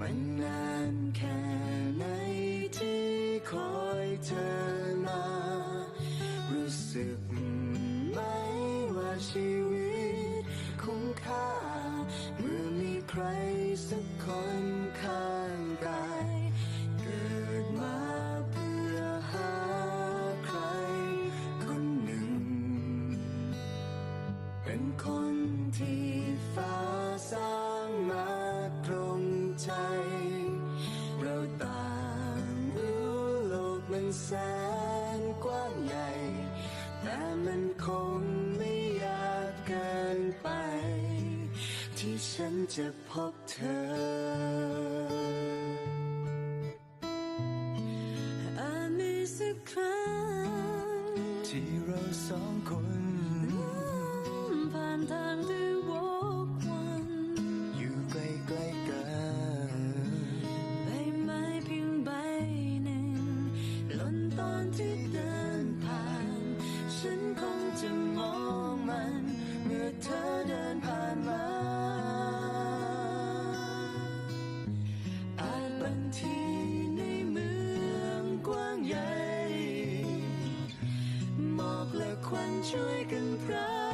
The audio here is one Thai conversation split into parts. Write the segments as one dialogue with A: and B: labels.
A: มันนานแค่ไหนที่คอยเธอมา รู้สึกไหมว่าชีวิตคุ้มค่า เมื่อ
B: มีใคร
A: สักคน
B: ข้างกา
A: ยเกิ
B: ดมาเพื่อหาใครคนหนึ่ง เป็นคน
A: ที่ฟ้าสา มา
B: ตรงใจ เราต่างรู้โล
A: กมันแสนกว้างใหญ่ แต่มันคงไม่ยา
B: กเกินไป ที่ฉันจะพบเธอ
A: สักค
B: รั้งที่เราสองคน ควันช่วยกันพระ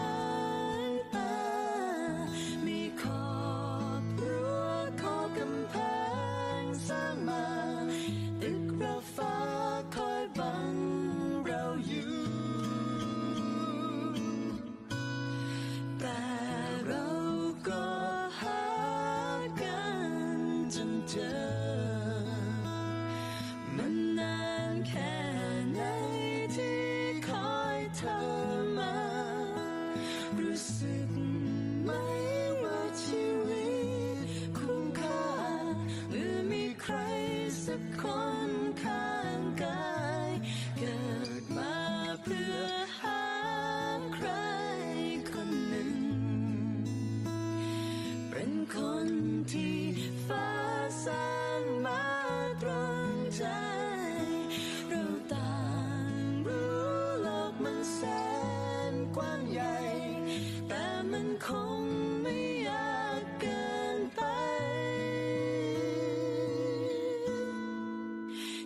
B: คงไม่ยากเกินไป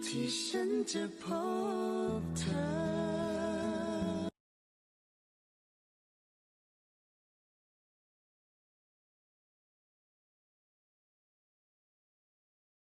A: ที่ฉันจะพบเธอ